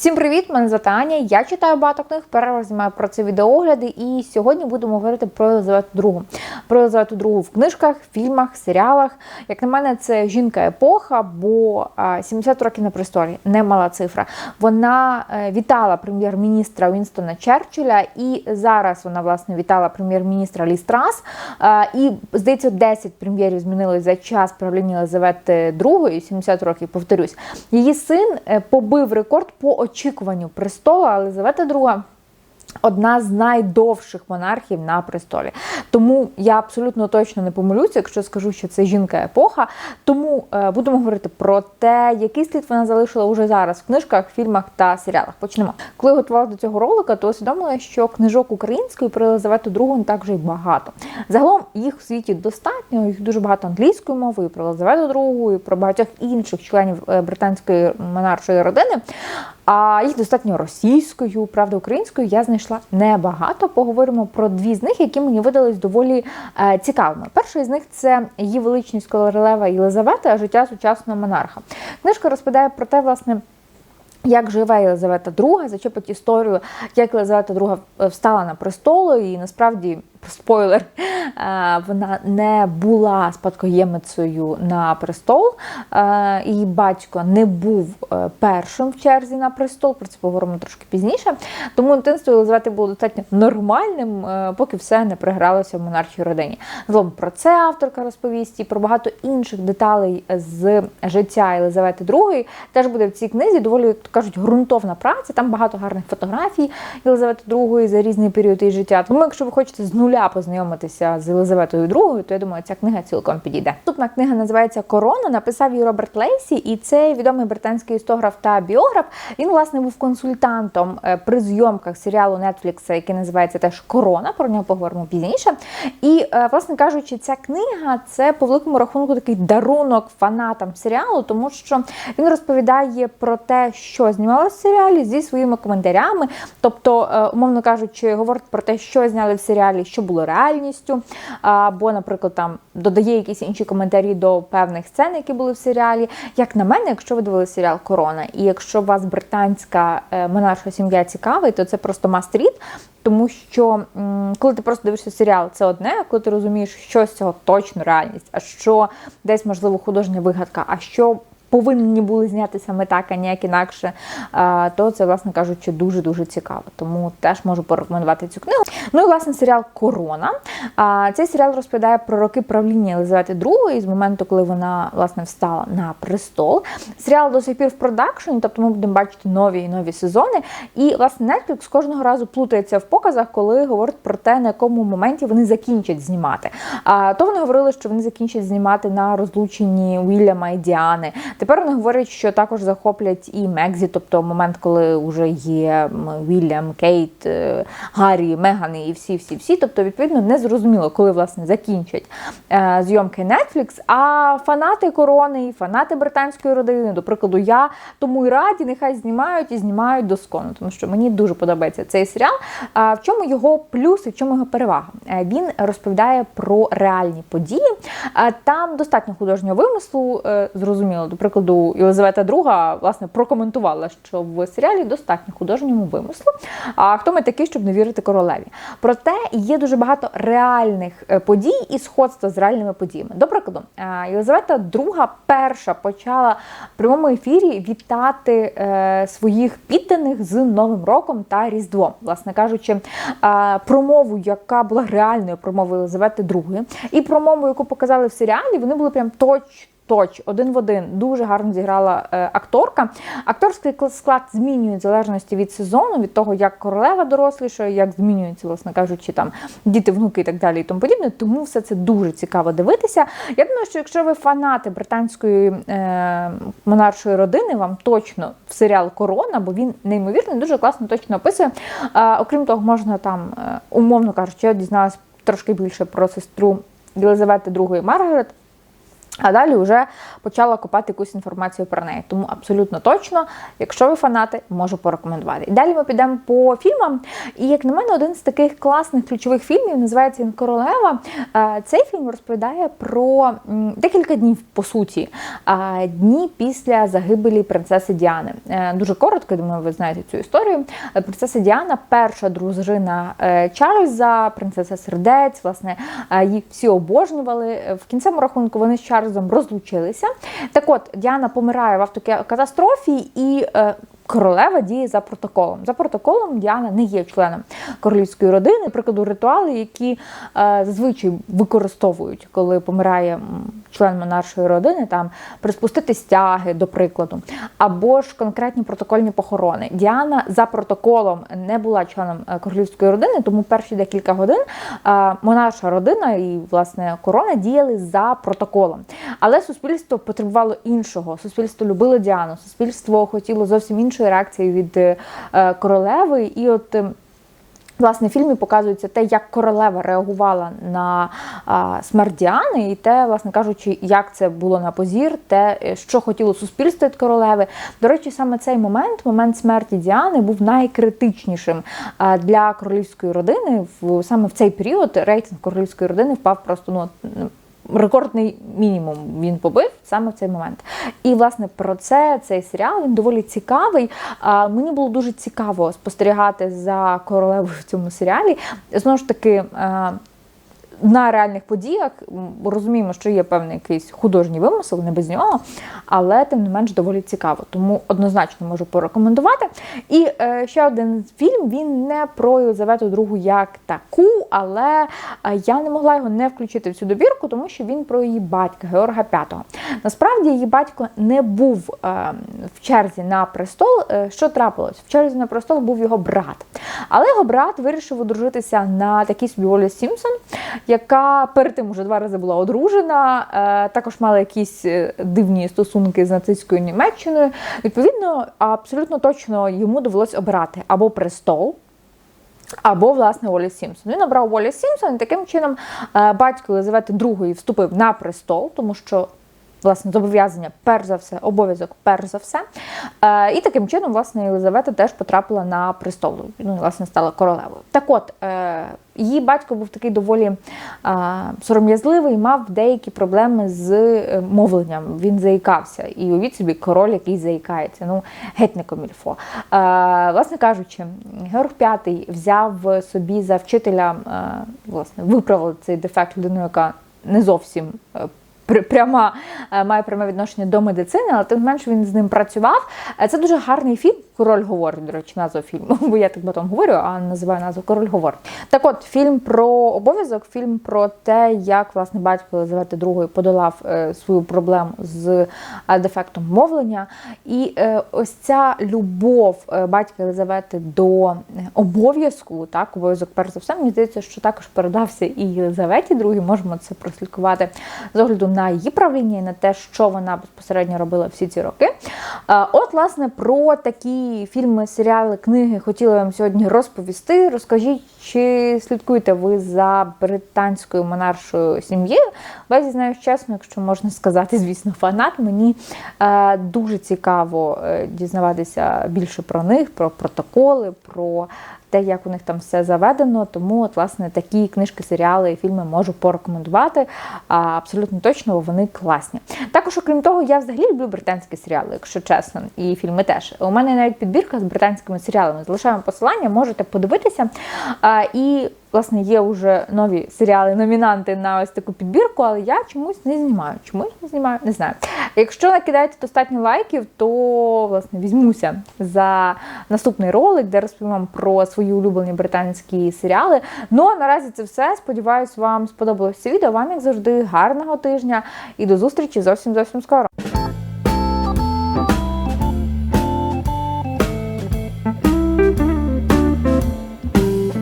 Всім привіт! Мене звати Аня. Я читаю багато книг, перервах знімаю про це відеогляди. І сьогодні будемо говорити про Єлизавету II. Про Єлизавету II в книжках, фільмах, серіалах. Як на мене, це жінка епоха, бо 70 років на престолі немала цифра. Вона е, вітала прем'єр-міністра Вінстона Черчилля, і зараз вона власне вітала прем'єр-міністра Лі Страс. Е, І здається, 10 прем'єрів змінились за час правління Єлизавети II, 70 років, повторюсь. Її син е, побив рекорд по очікуванню престола Єлизавета II Одна з найдовших монархів на престолі. Тому я абсолютно точно не помилюся, якщо скажу, що це жінка епоха. Тому е, будемо говорити про те, який слід вона залишила уже зараз в книжках, фільмах та серіалах. Почнемо. Коли готувалася до цього ролика, то усвідомила, що книжок української про Єлизавету II не так вже й багато. Загалом їх в світі достатньо, їх дуже багато англійською мовою, про Єлизавету II, і про багатьох інших членів е, британської монаршої родини. А їх достатньо російською, правда, українською я знайшла небагато. Поговоримо про дві з них, які мені видались доволі е, цікавими. Перша із них це її величність королева Єлизавета, життя сучасного монарха. Книжка розповідає про те, власне. Як живе Єлизавета II, зачепить історію, як Єлизавета II встала на престолу, і насправді спойлер, вона не була спадкоємицею на престол. Її батько не був е, першим в черзі на престол, про це поговоримо трошки пізніше. Тому дитинство Єлизавети було достатньо нормальним, е, поки все не пригралося в монархій родині. Загалом про це авторка розповість і про багато інших деталей з життя Єлизавети II теж буде в цій книзі. Доволі кажуть, ґрунтовна праця. Там багато гарних фотографій Єлизавети II за різний період її життя. Тому, якщо ви хочете з нуля познайомитися з Єлизаветою II, то я думаю, ця книга цілком підійде. Наступна книга називається Корона. Написав її Роберт Лейсі, і це відомий британський істограф та біограф. Він власне був консультантом е, при зйомках серіалу Netflix, який називається теж Корона. Про нього поговоримо пізніше. І, е, власне кажучи, ця книга це по великому рахунку такий дарунок фанатам серіалу, тому що він розповідає про те, що знімалося в серіалі зі своїми коментарями. Тобто, е, умовно кажучи, говорить про те, що зняли в серіалі, що було реальністю, або, наприклад, там додає якісь інші коментарі до певних сцен, які були в серіалі. Як на мене, якщо ви дивилися серіал Корона, і якщо вас британська е, монарша сім'я цікавить, то це просто мастріт. Тому що коли ти просто дивишся серіал, це одне, а коли ти розумієш, що з цього точно реальність, а що десь можливо художня вигадка, а що повинні були зняти саме так, а ніяк інакше, то це, власне кажучи, дуже-дуже цікаво. Тому теж можу порекомендувати цю книгу. Ну і власне серіал Корона. Цей серіал розповідає про роки правління Єлизавети II з моменту, коли вона власне встала на престол. Серіал до сих пір в продакшені, тобто ми будемо бачити нові і нові сезони. І власне Netflix кожного разу плутається в показах, коли говорить про те, на якому моменті вони закінчать знімати. То вони говорили, що вони закінчать знімати на розлученні Уільяма і Діани. Тепер вони говорять, що також захоплять і Мекзі, тобто момент, коли вже є Вільям, Кейт, е, Гаррі, Меган і всі-всі-всі. Тобто, відповідно, не зрозуміло, коли власне закінчать е, зйомки Netflix. А фанати корони, фанати британської родини, до прикладу, я тому і раді, нехай знімають і знімають досконно, тому що мені дуже подобається цей серіал. А в чому його плюс і в чому його перевага? Е, він розповідає про реальні події. Там достатньо художнього вимислу, зрозуміло, до прикладу прикладу, Єлизавета II власне прокоментувала, що в серіалі достатньо художньому вимислу. А хто ми такий, щоб не вірити королеві? Проте є дуже багато реальних е, подій і сходства з реальними подіями. До прикладу, е, Єлизавета II перша почала в прямому ефірі вітати е, своїх підданих з Новим роком та Різдвом, власне кажучи, промову, яка була реальною промовою Єлизавети II, і промову, яку показали в серіалі, вони були прям точно точ один в один дуже гарно зіграла е, акторка. Акторський склад змінює в залежності від сезону, від того, як королева дорослішає, як змінюються, власне кажучи, там діти, внуки і так далі, і тому подібне. Тому все це дуже цікаво дивитися. Я думаю, що якщо ви фанати британської е, монаршої родини, вам точно в серіал Корона, бо він неймовірний, дуже класно точно описує. Е, окрім того, можна там, е, умовно кажучи, я дізналась трошки більше про сестру Єлизавети II Маргарет. А далі вже почала копати якусь інформацію про неї. Тому абсолютно точно, якщо ви фанати, можу порекомендувати. І далі ми підемо по фільмам. І як на мене, один з таких класних ключових фільмів називається Він Королева. Цей фільм розповідає про декілька днів, по суті, дні після загибелі принцеси Діани. Е, Дуже коротко, думаю, ви знаєте цю історію. Е, Принцеса Діана, перша дружина е, Чарльза, принцеса Сердець, власне, їх всі обожнювали. В кінцевому рахунку вони з Чарльзом розлучилися. Так от, Діана помирає в автокатастрофі і. Королева діє за протоколом. За протоколом Діана не є членом королівської родини. Прикладу ритуали, які е, зазвичай використовують, коли помирає член монаршої родини, там приспустити стяги, до прикладу, або ж конкретні протокольні похорони. Діана за протоколом не була членом е, королівської родини, тому перші декілька годин е, монарша родина і власне корона діяли за протоколом. Але суспільство потребувало іншого. Суспільство любило Діану, суспільство хотіло зовсім іншої реакції від е, королеви. І от е, Власне, в фільмі показується те, як королева реагувала на а, смерть Діани, і те, власне кажучи, як це було на позір, те, е, що хотіло суспільство від королеви. До речі, саме цей момент, момент смерті Діани, був найкритичнішим для королівської родини. В саме в цей період рейтинг королівської родини впав просто ну. Рекордний мінімум він побив саме в цей момент. І власне про це цей серіал він доволі цікавий. Мені було дуже цікаво спостерігати за королевою в цьому серіалі. Знову ж таки. На реальних подіях розуміємо, що є певний якийсь художній вимисел, не без нього, але тим не менш доволі цікаво. Тому однозначно можу порекомендувати. І е, ще один фільм він не про Єлизавету II як таку, але е, я не могла його не включити в цю добірку, тому що він про її батька Георга V. Насправді її батько не був е, в черзі на престол. Е, що трапилось? В черзі на престол був його брат. Але його брат вирішив одружитися на такій собі Олі Сімпсон, яка перед тим уже два рази була одружена, е, також мала якісь е, дивні стосунки з нацистською Німеччиною. Відповідно, абсолютно точно йому довелось обирати або престол. Або, власне, Олі Сімпсон. Він обрав Олі Сімпсон, і таким чином е, батько Єлизавети II вступив на престол, тому що власне зобов'язання, перш за все, обов'язок, перш за все. Е, і таким чином, власне, Єлизавета теж потрапила на престол. Ну, власне, стала королевою. Так от, е, її батько був такий доволі е, сором'язливий, мав деякі проблеми з е, мовленням. Він заїкався. І уявіть собі, король, який заїкається. Ну, геть не комільфо. Е, власне кажучи, Георг V взяв собі за вчителя, е, власне, виправив цей дефект людину, яка не зовсім. Пр- Пряма е, має пряме відношення до медицини, але тим не менш він з ним працював. Е, Це дуже гарний фільм. Король говорить, до речі, назва фільму, бо я так потім говорю, а називаю назву Король говорить. Так от, фільм про обов'язок, фільм про те, як власне батько Єлизавети II подолав е, свою проблему з дефектом мовлення. І ось ця любов батька Єлизавети до обов'язку, так, обов'язок перш за все, мені здається, що також передався і Єлизаветі II. Можемо це прослідкувати з огляду на її правління і на те, що вона безпосередньо робила всі ці роки. Е, От, власне, про такі фільми, серіали, книги хотіла вам сьогодні розповісти. Розкажіть, чи слідкуєте ви за британською монаршою сім'єю? Я зізнаюсь чесно, якщо можна сказати, звісно, фанат. Мені е, дуже цікаво е, дізнаватися більше про них, про протоколи, про те, як у них там все заведено. Тому, от, власне, такі книжки, серіали і фільми можу порекомендувати. Абсолютно точно вони класні. Також, окрім того, я взагалі люблю британські серіали, якщо чесно, і фільми теж. У мене навіть підбірка з британськими серіалами. Залишаємо посилання, можете подивитися. І Власне, є вже нові серіали, номінанти на ось таку підбірку, але я чомусь не знімаю. Чому я не знімаю? Не знаю. Якщо накидаєте достатньо лайків, то власне візьмуся за наступний ролик, де розповім вам про свої улюблені британські серіали. Ну а наразі це все. Сподіваюсь, вам сподобалось це відео. Вам, як завжди, гарного тижня і до зустрічі зовсім зовсім скоро.